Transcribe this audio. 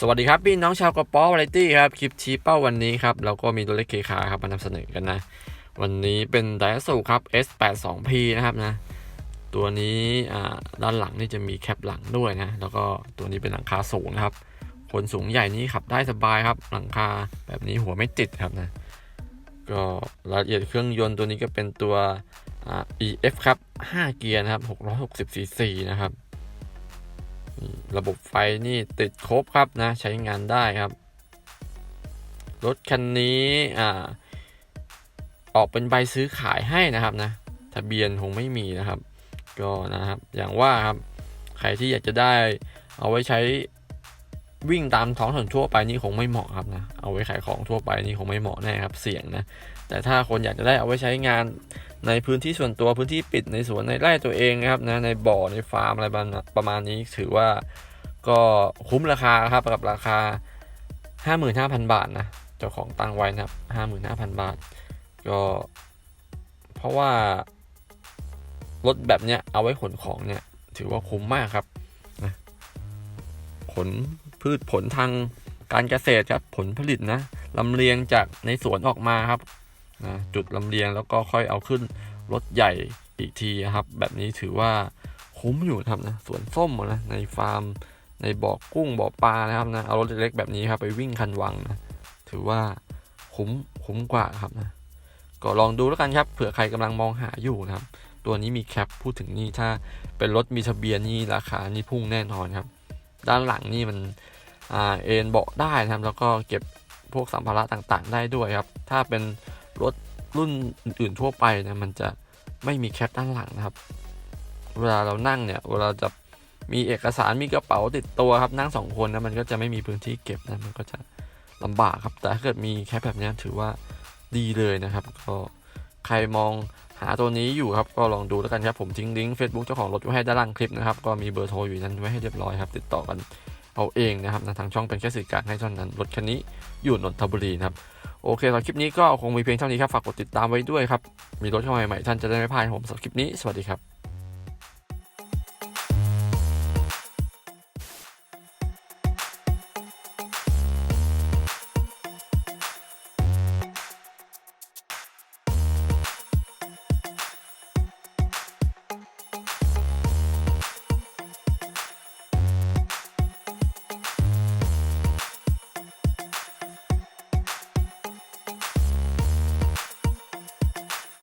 สวัสดีครับพี่น้องชาวกระป๋อวาไรตี้ครับ คลิปชี้เป้าวันนี้ครับ เราก็มีตัวเลขเคขาครับมานำเสนอกันนะ วันนี้เป็นไดอะสูครับ S82P นะครับนะ ตัวนี้ด้านหลังนี่จะมีแคปหลังด้วยนะ แล้วก็ตัวนี้เป็นหลังคาสูงนะครับ คนสูงใหญ่นี้ขับได้สบายครับ หลังคาแบบนี้หัวไม่ติดครับนะ ก็รายละเอียดเครื่องยนต์ตัวนี้ก็เป็นตัวอ่า EF ครับ 5 เกียร์นะครับ660 cc นะครับ ระบบไฟนี่ติดครบครับนะ ใช้งานได้ครับ รถคันนี้อ่าออกเป็นใบซื้อขายให้นะครับนะ ทะเบียนคงไม่มีนะครับ ก็นะครับ อย่างว่าครับ ใครที่อยากจะได้เอาไว้ใช้ วิ่งตามท้องถนนทั่วไปนี่คงไม่เหมาะครับนะ เอาไว้ขายของทั่วไปนี่คงไม่เหมาะแน่ครับเสี่ยงนะ แต่ถ้าคนอยากจะได้เอาไว้ใช้งานในพื้นที่ส่วนตัวพื้นที่ปิดในสวนในไร่ตัวเองนะครับนะในบ่อในฟาร์มอะไรประมาณนี้ถือว่าก็คุ้มราคาครับกับราคา 55,000 บาทนะเจ้าของตั้งไว้นะครับ55,000 บาท ก็เพราะว่ารถแบบเนี้ยเอาไว้ขนของเนี่ยถือว่าคุ้มมากครับนะขน พืชผลทางการเกษตรครับผลผลิตนะลำเลียงจากในสวนออกมาครับนะจุดลำเลียงแล้วก็ค่อยเอาขึ้นรถใหญ่อีกทีครับ แบบนี้ถือว่าคุ้มอยู่ครับนะสวนส้มนะในฟาร์ม ในบ่อกุ้งบ่อปลานะครับนะเอารถเล็กๆแบบนี้ครับไปวิ่งคันวังนะถือว่าคุ้มคุ้มกว่าครับนะก็ลองดูแล้วกันครับเผื่อใครกำลังมองหาอยู่นะครับ ตัวนี้มีแคปพูดถึงนี่ถ้าเป็นรถมีทะเบียนนี่ราคานี่พุ่งแน่นอนครับ ด้านหลังนี่มัน เอ็นเบาะได้นะครับ แล้วก็เก็บพวกสัมภาระต่างๆ ได้ด้วยครับ ถ้าเป็นรถรุ่นอื่นๆทั่วไปเนี่ยมันจะไม่มีแคปด้านหลังนะครับ เวลาเรานั่งเนี่ย เวลาจะมีเอกสารมีกระเป๋าติดตัวครับนั่งสองคนนะมันก็จะไม่มีพื้นที่เก็บนะมันก็จะลำบากครับ แต่ถ้าเกิดมีแคปแบบนี้ถือว่าดีเลยนะครับ ก็ใครมองหาตัวนี้อยู่ครับก็ลองดูแล้วกันครับผมทิ้งลิงก์ Facebook เจ้าของรถไว้ให้ด้านล่างคลิปนะครับก็มีเบอร์โทรอยู่นั้นไว้ให้เรียบร้อยครับติดต่อกัน เอาเองนะครับนะทางช่องเป็นแค่สื่อกลางให้เท่านั้นรถคันนี้อยู่นนทบุรีนะครับโอเคสำหรับคลิปนี้ก็คงมีเพียงเท่านี้ครับฝากกดติดตามไว้ด้วยครับมีรถเข้ามาใหม่ท่านจะได้ไม่พลาดผมสำหรับคลิปนี้สวัสดีครับ